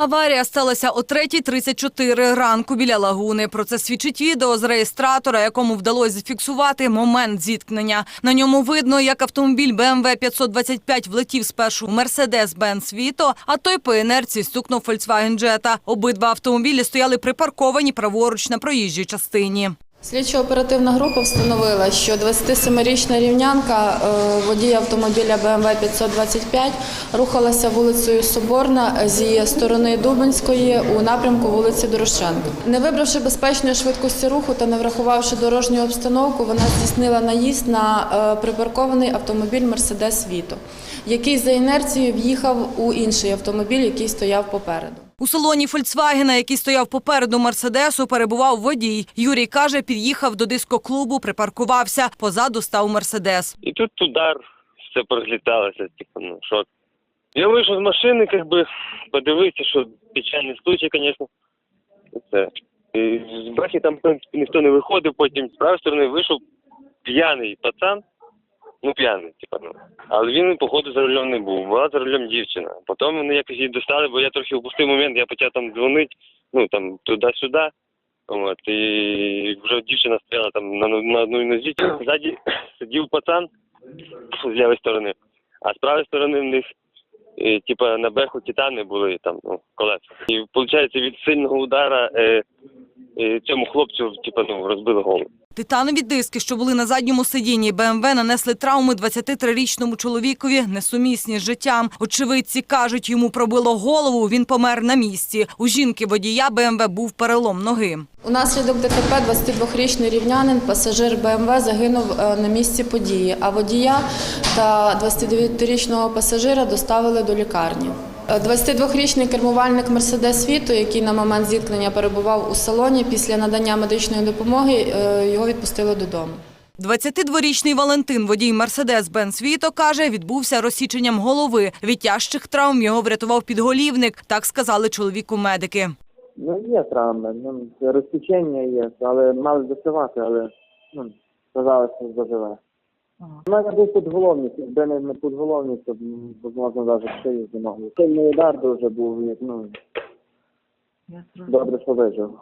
Аварія сталася о 3.34 ранку біля лагуни. Про це свідчить відео з реєстратора, якому вдалося зафіксувати момент зіткнення. На ньому видно, як автомобіль BMW 525 влетів спершу в Mercedes-Benz Vito, а той по інерції стукнув Volkswagen Jetta. Обидва автомобілі стояли припарковані праворуч на проїжджій частині. Слідчо-оперативна група встановила, що 27-річна рівнянка, е, водій автомобіля BMW 525, рухалася вулицею Соборна зі сторони Дубинської у напрямку вулиці Дорошенка. Не вибравши безпечної швидкості руху та не врахувавши дорожню обстановку, вона здійснила наїзд на е, припаркований автомобіль Mercedes Vito, який за інерцією в'їхав у інший автомобіль, який стояв попереду. У салоні Фольксвагена, який стояв попереду Мерседесу, перебував водій. Юрій каже, під'їхав до дискоклубу, припаркувався. Позаду став Мерседес. І тут удар, все прозліталося, типу, ну що. Я вийшов з машини, як би подивився, що печальний случай, звісно. І з бахи там, в принципі, ніхто не виходив, потім з правої сторони вийшов п'яний пацан, ну п'яний, типу, ну. Але він, походу, за рулем не був. Була за рулем дівчина. Потім вони якось її достали, бо я трохи упустив момент, я почав там дзвонити, ну там туди-сюди. От, і вже дівчина стояла там на, на одній нозі. Ззаді сидів пацан з лівої сторони, а з правої сторони в них, типа, на беху титани були там ну, колеса. І виходить, від сильного удара е, цьому хлопцю, типа, ну, розбили голову. Титанові диски, що були на задньому сидінні БМВ, нанесли травми 23-річному чоловікові, несумісні з життям. Очевидці кажуть, йому пробило голову, він помер на місці. У жінки водія БМВ був перелом ноги. Унаслідок ДТП 22-річний рівнянин, пасажир БМВ, загинув е, на місці події, а водія та 29-річного пасажира доставили до лікарні. Е, 22-річний кермувальник Мерседес Віто, який на момент зіткнення перебував у салоні, після надання медичної допомоги е, його відпустили додому. 22-річний Валентин, водій Мерседес-Бенц Віто, каже, відбувся розсіченням голови. Від тяжчих травм його врятував підголівник, так сказали чоловіку медики. Ну, є травми, ну, розсічення є, але мали зашивати, але ну, сказали, що заживе. У мене був підголовник, якби не, підголовник, то можна навіть шию зимогли. Сильний удар дуже був, як, ну, добре, що вижив.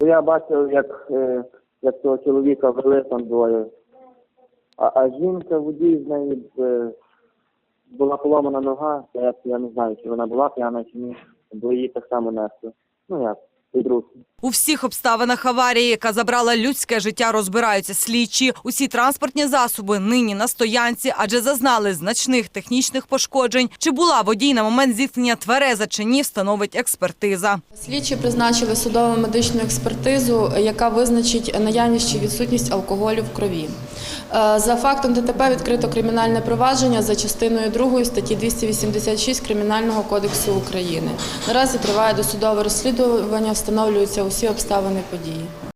Бо я бачив, як, е, як цього чоловіка вели там двоє, а, а жінка водій з неї е, була поломана нога, я, я не знаю, чи вона була п'яна чи ні, бо її так само несли. Ну як, У всіх обставинах аварії, яка забрала людське життя, розбираються слідчі. Усі транспортні засоби нині на стоянці, адже зазнали значних технічних пошкоджень. Чи була водій на момент зіткнення твереза чи ні, встановить експертиза. Слідчі призначили судово медичну експертизу, яка визначить наявність чи відсутність алкоголю в крові. Е, За фактом ДТП відкрито кримінальне провадження за частиною 2 статті 286 Кримінального кодексу України. Наразі триває досудове розслідування, встановлюються усі обставини події.